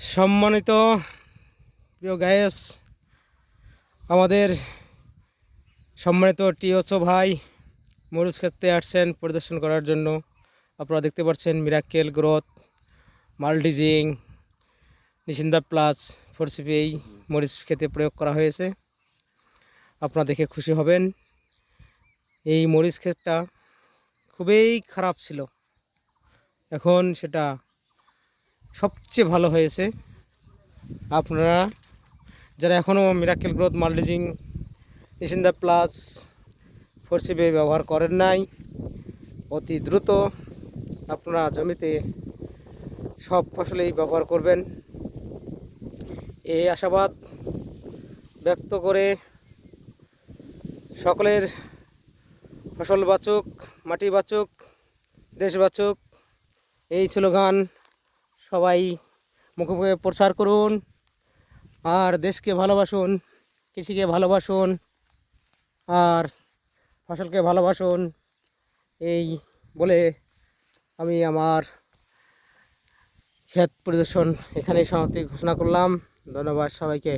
সম্মানিত প্রিয় গায়েস, আমাদের সম্মানিত টিওসো ভাই মরুজ ক্ষেত্রে আসছেন পরিদর্শন করার জন্য। আপনারা দেখতে পাচ্ছেন মিরাক্কেল গ্রোথ মাল্টিজিং নিশিন্দা প্লাস ফোরসিপি এই মরিচ খেতে প্রয়োগ করা হয়েছে। আপনারা দেখে খুশি হবেন। এই মরিচ ক্ষেতটা খুবই খারাপ ছিল। এখন সেটা সবচেয়ে ভালো হয়েছে। আপনারা যারা এখনও মিরাকেল গ্রোথ মাল্টিজিং ইসিন্দা প্লাস ফোরসিবে ব্যবহার করেন নাই, অতি দ্রুত আপনারা জমিতে সব ফসলেই ব্যবহার করবেন। এই আশাবাদ ব্যক্ত করে সকলের ফসল বাঁচুক, মাটি বাঁচুক, দেশ বাঁচুক। এই স্লোগান সবাই মুখে মুখে প্রচার করুন আর দেশকে ভালোবাসুন, কৃষিকে ভালোবাসুন আর ফসলকে ভালোবাসুন। এই বলে আমি আমার ক্ষেত পরিদর্শন এখানেই সমাপ্তি ঘোষণা করলাম। ধন্যবাদ সবাইকে।